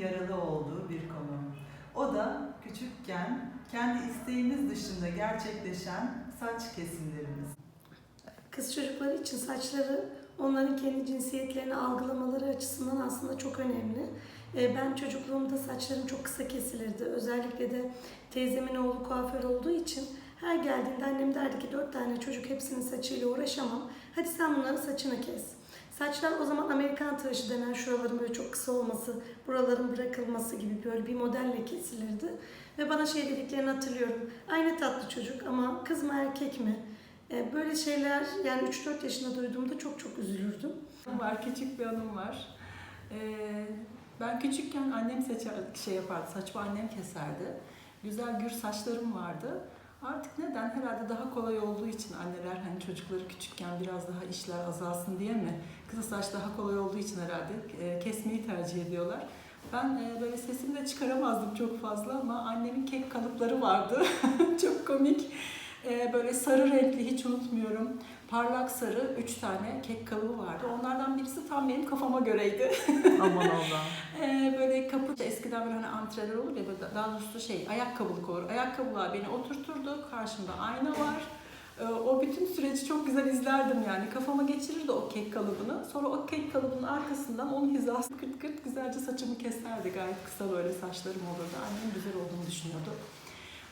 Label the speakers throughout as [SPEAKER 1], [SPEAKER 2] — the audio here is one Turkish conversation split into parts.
[SPEAKER 1] yaralı olduğu bir konu. O da küçükken kendi isteğimiz dışında gerçekleşen saç kesimlerimiz.
[SPEAKER 2] Kız çocukları için saçları onların kendi cinsiyetlerini algılamaları açısından aslında çok önemli. Ee, Ben çocukluğumda saçlarım çok kısa kesilirdi. Özellikle de teyzemin oğlu kuaför olduğu için her geldiğinde annem derdi ki dört tane çocuk hepsinin saçıyla uğraşamam. Hadi sen bunların saçını kes. Saçlar o zaman Amerikan tıraşı denen şuraların böyle çok kısa olması, buraların bırakılması gibi böyle bir modelle kesilirdi. Ve bana şey dediklerini hatırlıyorum. Aynı tatlı çocuk ama kız mı erkek mi? Ee, Böyle şeyler yani 3-4 yaşında duyduğumda çok çok üzülürdüm.
[SPEAKER 3] var, küçük bir anım var. Ee, ben küçükken annem seçer, şey yapardı, saçımı annem keserdi. Güzel gür saçlarım vardı. Artık neden? Herhalde daha kolay olduğu için anneler hani çocukları küçükken biraz daha işler azalsın diye mi? Kısa saç daha kolay olduğu için herhalde e, kesmeyi tercih ediyorlar. Ben e, böyle sesimi de çıkaramazdım çok fazla ama annemin kek kalıpları vardı. çok komik. E, böyle sarı renkli hiç unutmuyorum. Parlak sarı üç tane kek kalıbı vardı. Onlardan birisi tam benim kafama göreydi.
[SPEAKER 1] Aman Allah'ım.
[SPEAKER 3] Ee, böyle kapı eskiden böyle hani antreler olur ya böyle daha doğrusu şey ayakkabılık olur. Ayakkabılığa beni oturturdu. Karşımda ayna var. Ee, o bütün süreci çok güzel izlerdim yani. Kafama geçirirdi o kek kalıbını. Sonra o kek kalıbının arkasından onun hizasını kırt kırt güzelce saçımı keserdi. Gayet kısa böyle saçlarım olurdu. Annem güzel olduğunu düşünüyordu.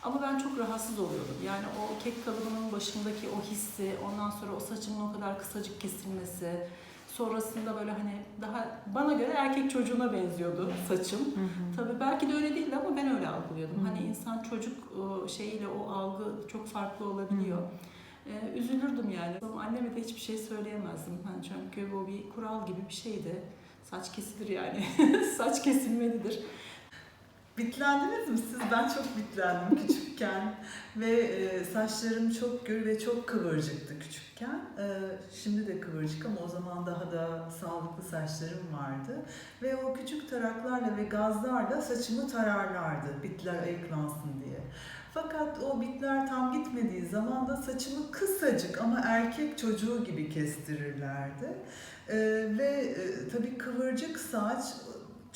[SPEAKER 3] Ama ben çok rahatsız oluyordum. Yani o kek kalıbının başındaki o hissi, ondan sonra o saçımın o kadar kısacık kesilmesi, sonrasında böyle hani daha bana göre erkek çocuğuna benziyordu saçım. Tabii belki de öyle değildi ama ben öyle algılıyordum.
[SPEAKER 1] Hı hı.
[SPEAKER 3] Hani insan çocuk şeyiyle o algı çok farklı olabiliyor. Ee, üzülürdüm yani. Ama anneme de hiçbir şey söyleyemezdim. Hani çünkü bu bir kural gibi bir şeydi. Saç kesilir yani. Saç kesilmelidir.
[SPEAKER 1] Bitlendiniz mi siz? Ben çok bitlendim küçükken ve e, saçlarım çok gür ve çok kıvırcıktı küçükken. E, şimdi de kıvırcık ama o zaman daha da sağlıklı saçlarım vardı. Ve o küçük taraklarla ve gazlarla saçımı tararlardı bitler ayıklansın diye. Fakat o bitler tam gitmediği zaman da saçımı kısacık ama erkek çocuğu gibi kestirirlerdi. E, ve e, tabii kıvırcık saç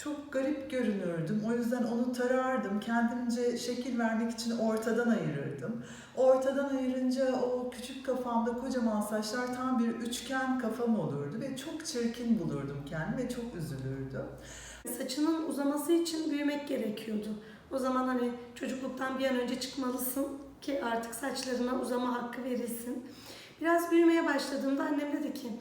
[SPEAKER 1] çok garip görünürdüm. O yüzden onu tarardım. Kendimce şekil vermek için ortadan ayırırdım. Ortadan ayırınca o küçük kafamda kocaman saçlar tam bir üçgen kafam olurdu ve çok çirkin bulurdum kendimi ve çok üzülürdüm.
[SPEAKER 2] Saçının uzaması için büyümek gerekiyordu. O zaman hani çocukluktan bir an önce çıkmalısın ki artık saçlarına uzama hakkı verilsin. Biraz büyümeye başladığımda annem dedi ki "Ya-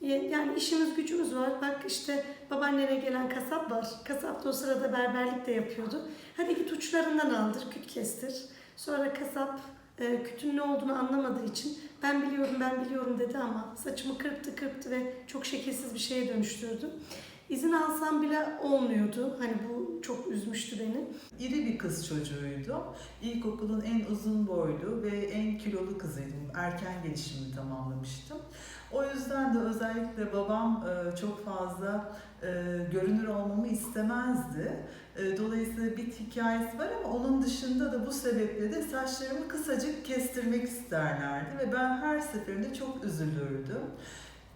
[SPEAKER 2] yani işimiz gücümüz var. Bak işte babaannene gelen kasap var. Kasap da o sırada berberlik de yapıyordu. Hadi git uçlarından aldır, küt kestir. Sonra kasap e, kütün ne olduğunu anlamadığı için ben biliyorum ben biliyorum dedi ama saçımı kırptı kırptı ve çok şekilsiz bir şeye dönüştürdü. İzin alsam bile olmuyordu. Hani bu çok üzmüştü beni.
[SPEAKER 1] İri bir kız çocuğuydum. İlkokulun en uzun boylu ve en kilolu kızıydım. Erken gelişimimi tamamlamıştım. O yüzden de özellikle babam e, çok fazla e, görünür olmamı istemezdi. E, Dolayısıyla bir hikayesi var ama onun dışında da bu sebeple de saçlarımı kısacık kestirmek isterlerdi ve ben her seferinde çok üzülürdüm.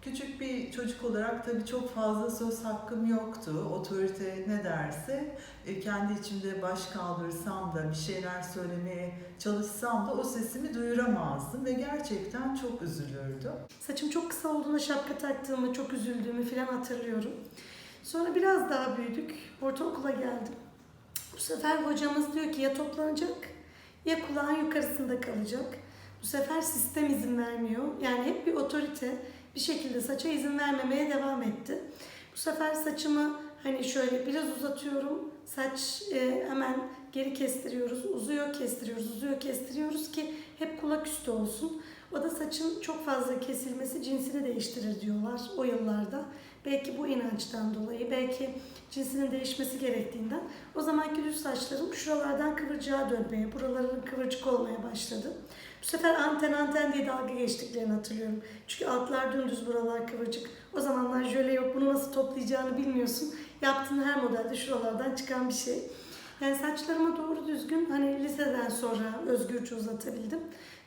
[SPEAKER 1] Küçük bir çocuk olarak tabii çok fazla söz hakkım yoktu. Otorite ne derse e, kendi içimde baş kaldırsam da bir şeyler söylemeye çalışsam da o sesimi duyuramazdım ve gerçekten çok üzülürdüm.
[SPEAKER 2] Saçım çok kısa olduğunda şapka taktığımı, çok üzüldüğümü falan hatırlıyorum. Sonra biraz daha büyüdük. Ortaokula geldim. Bu sefer hocamız diyor ki ya toplanacak ya kulağın yukarısında kalacak. Bu sefer sistem izin vermiyor. Yani hep bir otorite bir şekilde saça izin vermemeye devam etti. Bu sefer saçımı hani şöyle biraz uzatıyorum. Saç e, hemen geri kestiriyoruz. Uzuyor kestiriyoruz. Uzuyor kestiriyoruz ki hep kulak üstü olsun. O da saçın çok fazla kesilmesi cinsini değiştirir diyorlar o yıllarda. Belki bu inançtan dolayı, belki cinsinin değişmesi gerektiğinden. O zamanki düz saçlarım şuralardan kıvırcığa dönmeye, buraların kıvırcık olmaya başladı. Bu sefer anten anten diye dalga geçtiklerini hatırlıyorum. Çünkü altlar dümdüz, buralar kıvırcık. O zamanlar jöle yok, bunu nasıl toplayacağını bilmiyorsun. Yaptığın her modelde şuralardan çıkan bir şey. Yani saçlarımı doğru düzgün hani liseden sonra özgürce uzatabildim.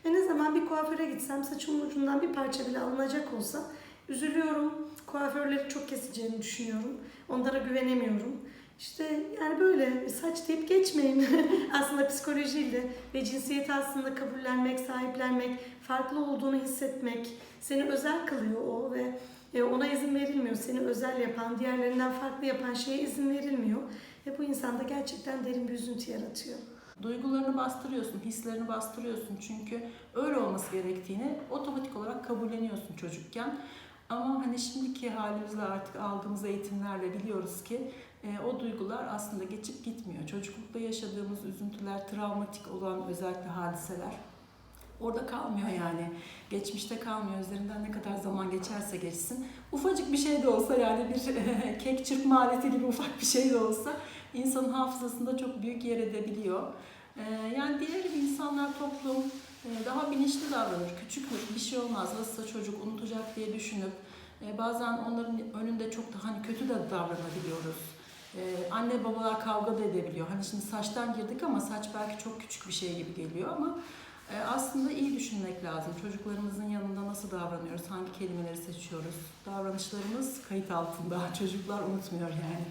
[SPEAKER 2] Ve ne zaman bir kuaföre gitsem saçımın ucundan bir parça bile alınacak olsa üzülüyorum. Kuaförleri çok keseceğini düşünüyorum. Onlara güvenemiyorum. İşte yani böyle saç deyip geçmeyin. aslında psikolojiyle ve cinsiyeti aslında kabullenmek, sahiplenmek, farklı olduğunu hissetmek seni özel kılıyor o ve e, ona izin verilmiyor. Seni özel yapan, diğerlerinden farklı yapan şeye izin verilmiyor. Ve bu insanda gerçekten derin bir üzüntü yaratıyor.
[SPEAKER 3] Duygularını bastırıyorsun, hislerini bastırıyorsun. Çünkü öyle olması gerektiğini otomatik olarak kabulleniyorsun çocukken. Ama hani şimdiki halimizle artık aldığımız eğitimlerle biliyoruz ki e, o duygular aslında geçip gitmiyor. Çocuklukta yaşadığımız üzüntüler, travmatik olan özellikle hadiseler orada kalmıyor yani. Geçmişte kalmıyor. Üzerinden ne kadar zaman geçerse geçsin. Ufacık bir şey de olsa yani bir kek çırpma aleti gibi ufak bir şey de olsa insanın hafızasında çok büyük yer edebiliyor. Ee, Yani diğer insanlar toplum e, daha bilinçli davranır. Küçüktür, bir şey olmaz, nasılsa çocuk unutacak diye düşünüp e, bazen onların önünde çok da hani kötü de davranabiliyoruz. Ee, Anne babalar kavga da edebiliyor. Hani şimdi saçtan girdik ama saç belki çok küçük bir şey gibi geliyor ama e, aslında iyi düşünmek lazım. Çocuklarımızın yanında nasıl davranıyoruz, hangi kelimeleri seçiyoruz. Davranışlarımız kayıt altında. Çocuklar unutmuyor yani.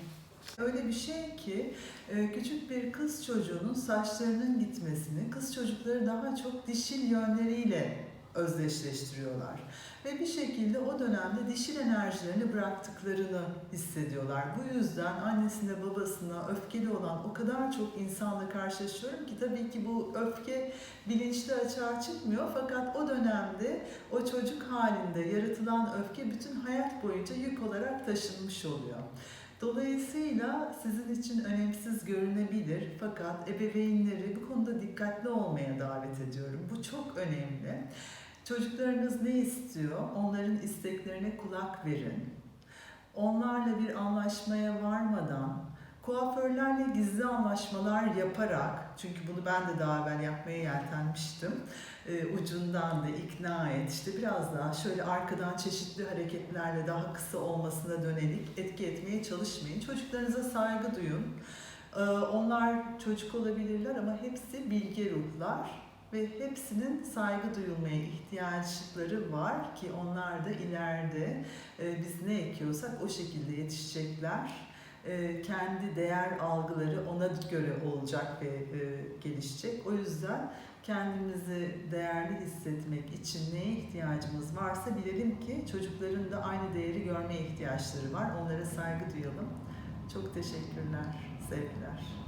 [SPEAKER 1] Öyle bir şey ki e, küçük bir kız çocuğunun saçlarının gitmesini kız çocukları daha çok dişil yönleriyle özdeşleştiriyorlar. Ve bir şekilde o dönemde dişil enerjilerini bıraktıklarını hissediyorlar. Bu yüzden annesine babasına öfkeli olan o kadar çok insanla karşılaşıyorum ki tabii ki bu öfke bilinçli açığa çıkmıyor. Fakat o dönemde o çocuk halinde yaratılan öfke bütün hayat boyunca yük olarak taşınmış oluyor. Dolayısıyla sizin için önemsiz görünebilir fakat ebeveynleri bu konuda dikkatli olmaya davet ediyorum. Bu çok önemli. Çocuklarınız ne istiyor? Onların isteklerine kulak verin. Onlarla bir anlaşmaya varmadan kuaförlerle gizli anlaşmalar yaparak çünkü bunu ben de daha evvel yapmaya yeltenmiştim e, ucundan da ikna et işte biraz daha şöyle arkadan çeşitli hareketlerle daha kısa olmasına dönelik etki etmeye çalışmayın. Çocuklarınıza saygı duyun. E, onlar çocuk olabilirler ama hepsi bilge ruhlar ve hepsinin saygı duyulmaya ihtiyaçları var ki onlar da ileride e, biz ne ekiyorsak o şekilde yetişecekler. E, kendi değer algıları ona göre olacak ve e, gelişecek. O yüzden kendimizi değerli hissetmek için neye ihtiyacımız varsa bilelim ki çocukların da aynı değeri görmeye ihtiyaçları var. Onlara saygı duyalım. Çok teşekkürler, sevgiler.